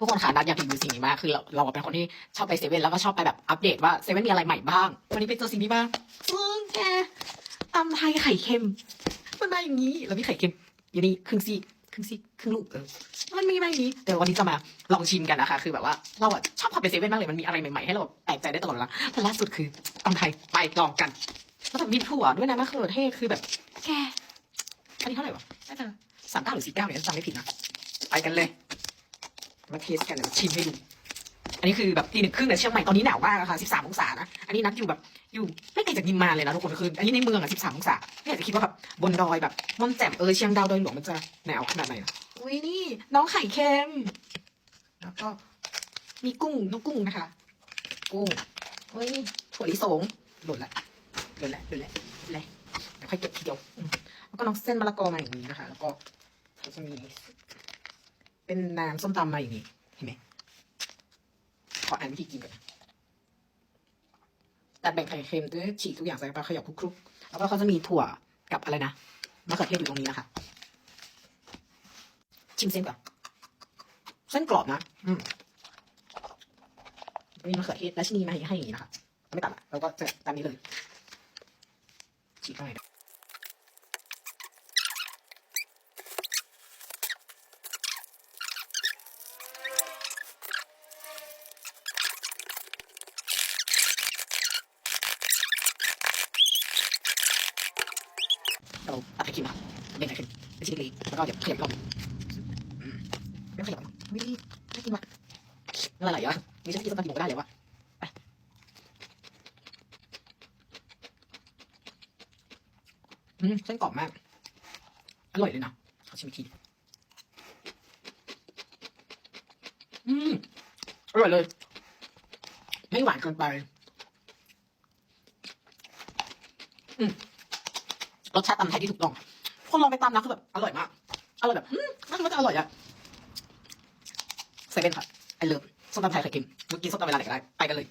ทุกคนค่ะนัดอยากรีวิวสิ่งนี้มากคือเราเราเป็นคนที่ชอบไปเซเว่นแล้วก็ชอบไปแบบอัปเดตว่าเซเว่นมีอะไรใหม่บ้าง วันนี้ไปเจอสิ่งนี้บ้างซึ่งแกตำไทยไข่เค็ม มันมาอย่างนี้แล้วมีไข่เค็มอยู่นี่ครึ่งซีครึ่งซีครึ่งลูกเออมันมีมาอย่างนี้เดี๋ยววันนี้จะมาลองชิมกันนะคะ คือแบบว่าเราอะชอบขับไปเซเว่นมากเลยมันมีอะไรใหม่ๆให้เราแปลกใจได้ตลอดเวลาแต่ล่าสุดคือตำไทยไปลองกันแล้วแบบมีถั่วด้วยนะมะเขือเทศคือแบบ แกอันนี้เท่าไหร่วะน่าจะสามเก้าหรือสี่เก้าเนี่ยจำไม่ผิดนะไปกันเลย มาเทสกันชิมให้ดู อันนี้คือแบบตีหนึ่งครึ่งในเชียงใหม่ตอนนี้หนาวมากอะค่ะ 13 องศานะ อันนี้นัดอยู่แบบอยู่ไม่ไกลจากนิมมานเลยนะทุกคนคืออันนี้ในเมืองอะ13 องศาไม่อยากจะคิดว่าแบบบนดอยแบบม่อนแจ่มเออเชียงดาวดอยหลวงมันจะหนาวขนาดไหนนะอุ้ยนี่น้องไข่เค็ม แล้วก็มีกุ้งน้องกุ้งนะคะ กุ้งอุ้ยถั่วลิสงหล่นละหล่นละหล่นละหล่นละเดี๋ยวค่อยเก็บทีเดียวแล้วก็น้องเส้นมะละกอมาอย่างนี้นะคะ แล้วก็เขาจะมี เป็นน้ำส้มตำมาอย่างนี้ เห็นไหมขออ่านวิธีกินก่อนตัดแบ่งไข่เค็มด้วยฉีกทุกอย่างใส่ไปขยับคลุกๆ แล้วก็เขาจะมีถั่วกับอะไรนะมะเขือเทศอยู่ตรงนี้นะคะ ชิมเส้นก่อน เส้นกรอบนะ อืมมีมะเขือเทศและชนีมาให้ให้อย่างนี้นะคะ ไม่ตัดละเราก็จะตามนี้เลย ฉีกเข้าไป เราตัดค็มค่ะเบ่งไข่เค็มเป็นชิ้นเล็กแล้วก็เดี๋ยวขยับรอบอืมไม่ขยับหรอกวิน่กินว่ะน้ำลายไหลอะมีฉันกินส้มตำกินหมูก็ได้เลยวะอืมเส้นกรอบมาก อร่อยเลยนะขอชิมอีกทีอืมอร่อยเลย ไม่หวานเกินไป อืม รสชาติตำไทยที่ถูกต้อง คนลองไปตำนะคือแบบอร่อยมาก อร่อยแบบอืมน่าคิดว่าจะอร่อยอะเซเว่นค่ะไอเลิฟส้มตำไทยไข่เค็มเมื่อกี้ส้มตำเวลาไหนก็ได้ ไปกันเลย